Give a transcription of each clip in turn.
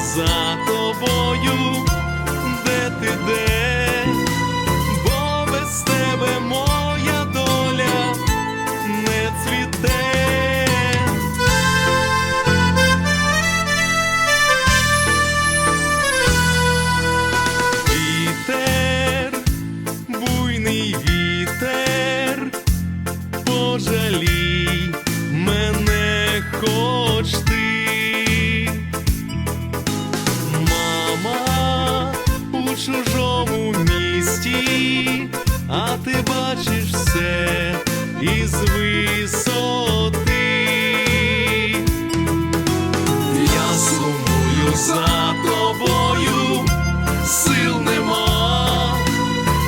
exato. із висоти, я сумую за тобою, сил нема,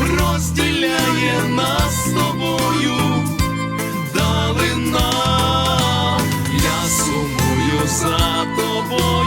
розділяє нас з тобою, далина, я сумую за тобою.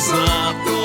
Santo.